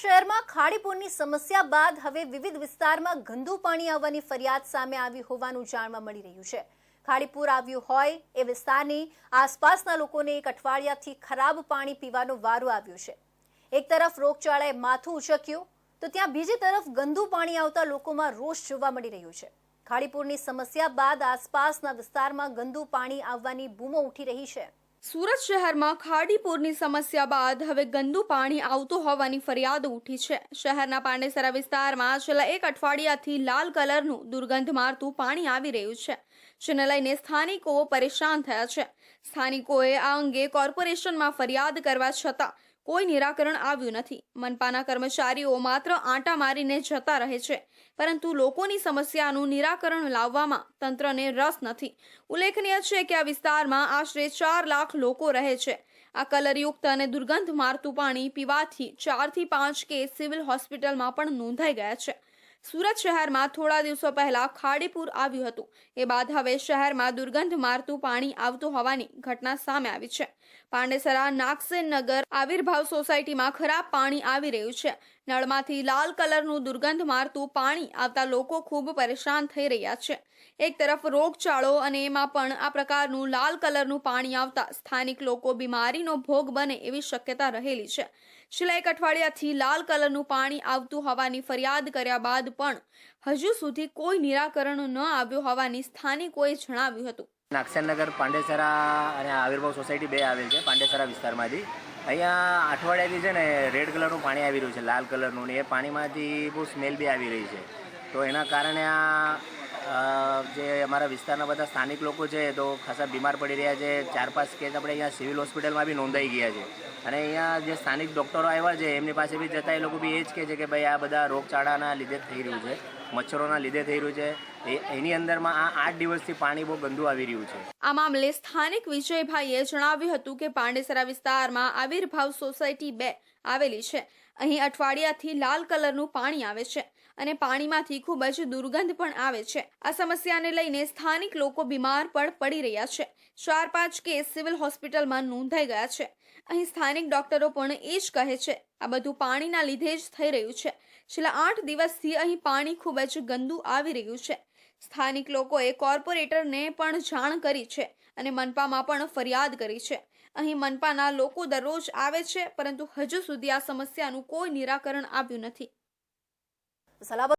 શહેરમાં ખાડીપુરની સમસ્યા બાદ હવે વિવિધ વિસ્તારમાં ગંદુ પાણી આવવાની ફરિયાદ સામે આવી હોવાનું જાણવા મળી રહ્યું છે. ખાડીપુર આવ્યું હોય એ વિસ્તારની આસપાસના લોકોને એક અઠવાડિયાથી ખરાબ પાણી પીવાનો વારો આવ્યો છે. એક તરફ રોગચાળાએ માથું ઉચક્યું, તો ત્યાં બીજી તરફ ગંદુ પાણી આવતા લોકોમાં રોષ જોવા મળી રહ્યો છે. ખાડીપુરની સમસ્યા બાદ આસપાસના વિસ્તારમાં ગંદુ પાણી આવવાની બૂમો ઉઠી રહી છે. સુરત શહેરમાં ખાડીપુરની સમસ્યા બાદ હવે ગંદુ પાણી આવતું હોવાની ફરિયાદ ઉઠી છે. શહેરના પાંડેસરા વિસ્તારમાં છેલ્લા એક અઠવાડિયાથી લાલ કલરનું દુર્ગંધ મારતું પાણી આવી રહ્યું છે, જેને લઈને સ્થાનિકો પરેશાન થયા છે. સ્થાનિકોએ આ અંગે કોર્પોરેશનમાં ફરિયાદ કરવા છતાં કોઈ નિરાકરણ આવ્યું નથી. મનપાના કર્મચારીઓ માત્ર આંટા મારીને જતા રહે છે. પરંતુ લોકોની સમસ્યાનું નિરાકરણ લાવવામાં તંત્રને રસ નથી. ઉલ્લેખનીય છે કે આ વિસ્તારમાં આશરે ચાર લાખ લોકો રહે છે. આ કલરયુક્ત અને દુર્ગંધ મારતું પાણી પીવાથી ચારથી પાંચ કેસ સિવિલ હોસ્પિટલમાં પણ નોંધાઈ ગયા છે. સુરત શહેરમાં થોડા દિવસો પહેલા ખાડીપુર આવ્યું હતું. એ બાદ હવે શહેરમાં દુર્ગંધ મારતું પાણી આવતું હોવાની ઘટના સામે આવી છે. પાંડેસરા નાગસેન નગર આવિર્ભાવ સોસાયટીમાં ખરાબ પાણી આવી રહ્યું છે. નળમાંથી લાલ કલરનું દુર્ગંધ મારતું પાણી આવતા લોકો ખૂબ પરેશાન થઈ રહ્યા છે. એક તરફ રોગચાળો અને એમાં પણ આ પ્રકારનું લાલ કલરનું પાણી આવતા સ્થાનિક લોકો બીમારીનો ભોગ બને એવી શક્યતા રહેલી છે. છેલ્લા એક અઠવાડિયાથી લાલ કલરનું પાણી આવતું હોવાની ફરિયાદ કર્યા બાદ પણ હજુ સુધી કોઈ નિરાકરણ ન આવ્યું હોવાની સ્થાનિકોએ જણાવ્યું હતું. નાગસેનનગર પાંડેસરા અને આવિર્ભાવ સોસાયટી બે આવેલ છે, પાંડેસરા વિસ્તારમાંથી. અહીંયા અઠવાડિયાથી છે ને રેડ કલરનું પાણી આવી રહ્યું છે, લાલ કલરનું, ને એ પાણીમાંથી બહુ સ્મેલ બી આવી રહી છે. તો એના કારણે આ જે અમારા વિસ્તારના બધા સ્થાનિક લોકો છે, તો ખાસા બીમાર પડી રહ્યા છે. ચાર પાંચ કેસ આપણે અહીંયા સિવિલ હોસ્પિટલમાં બી નોંધાઈ ગયા છે. અને અહીંયા જે સ્થાનિક ડૉક્ટરો આવ્યા છે, એમની પાસે બી જતાં એ લોકો બી એ જ કહે છે કે ભાઈ આ બધા રોગચાળાના લીધે થઈ રહ્યું છે, મચ્છરોના લીધે થઈ રહ્યું છે. એની અંદરમાં આ આઠ દિવસથી પાણી બહુ ગંદુ આવી રહ્યું છે. આ મામલે સ્થાનિક વિજયભાઈએ જણાવ્યું હતું કે પાંડેસરા વિસ્તારમાં આવિર્ભાવ સોસાયટી બે આવેલી છે. અહીં અઠવાડિયાથી લાલ કલરનું પાણી આવે છે અને પાણીમાંથી ખૂબ જ દુર્ગંધ પણ આવે છે. આ સમસ્યાને લઈને સ્થાનિક લોકો બીમાર પણ પડી રહ્યા છે. ચાર પાંચ કેસ સિવિલ હોસ્પિટલમાં નોંધાઈ ગયા છે. અહીં સ્થાનિક ડોક્ટરો પણ એ જ કહે છે, આ બધું પાણીના લીધે જ થઈ રહ્યું છે. છેલ્લા આઠ દિવસથી અહીં પાણી ખૂબ જ ગંદુ આવી રહ્યું છે. સ્થાનિક લોકોએ કોર્પોરેટરને પણ જાણ કરી છે અને મનપામાં પણ ફરિયાદ કરી છે. અહીં મનપાના લોકો દરરોજ આવે છે, પરંતુ હજુ સુધી આ સમસ્યાનું કોઈ નિરાકરણ આવ્યું નથી.